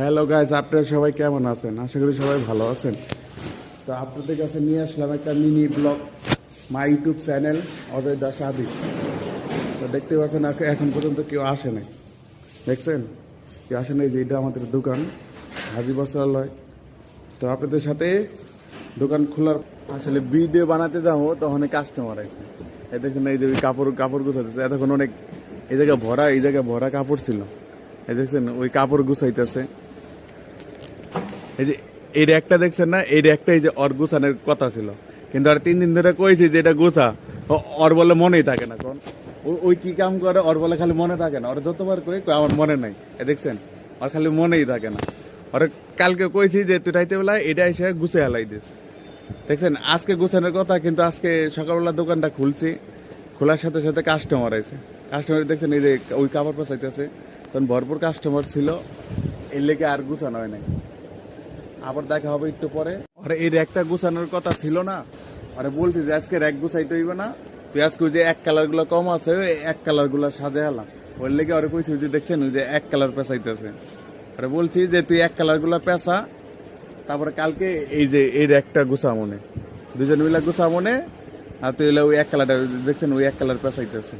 Hello guys আপনারা সবাই কেমন আছেন? আশা করি সবাই ভালো আছেন। তো আপনাদের কাছে নিয়ে আসলাম একটা mini blog my YouTube channel Ajay Das Adi তো দেখতে পাচ্ছেন এখ- এখন পর্যন্ত কেউ আসে নাই। দেখছেন? কেউ আসে নাই যে এটা আমাদের দোকান, হাজি বস্ত্রালয়। তো আপনাদের সাথে দোকান খোলার আসলে ভিডিও বানাতে যাব তখন কাস্টমার আছে এই দেখুন, এই যে কাপড় কাপড় গুছাতেছে এতক্ষণ অনেক এই জায়গায় ভরা, এই জায়গায় ভরা কাপড় ছিল। এই দেখছেন, ওই কাপড় গুছাইতেছে। এই যে, এই একটা দেখছেন না? এই একটা এই যে অর গুছানোর কথা ছিল। কিন্তু আর তিন দিন ধরে কইছি যে এটা গুছা। ওর বলে মনেই থাকে না কোন ও- ওই কি কাম করে ওর বলে খালি মনে থাকে না। ওর যতবার কই আমার মনে নাই। এ দেখছেন? ওর খালি মনেই থাকে না। ওর কালকে কইছি যে, তুই রাইতে বেলা এটা এসে গুছে হেলাই দিস। দেখছেন? আজকে গুছানোর কথা, কিন্তু আজকে সকালবেলা দোকানটা খুলছি। খোলার সাথে সাথে কাস্টমার আছে কাস্টমার দেখছেন, এই যে ওই কাপড় পাশাইতেছে তখন ভরপুর কাস্টমার ছিল। এর লেগে আর গুছানো হয় নাই। আবার দেখা হবে একটু পরে। আরে, এই র্যাকটা গুছানোর কথা ছিল না। আরে, বলছি যে আজকে র্যাক গুছাইতে হইবে না। তুই আজকে যে এক কালারগুলো কম আছে এক কালারগুলো সাজে হেলাম ওর লেগে আরে কইছি যে দেখছেন যে এক কালার পেঁচাইতেছে। আরে, বলছি যে তুই এক কালারগুলো পেঁচা, তারপরে কালকে এই যে এই র্যাকটা গুছা মনে। দুজন মিলে গুছা মনে, আর তুই ওই এক কালারটা, দেখছেন, ওই এক কালার পেঁচাইতেছে।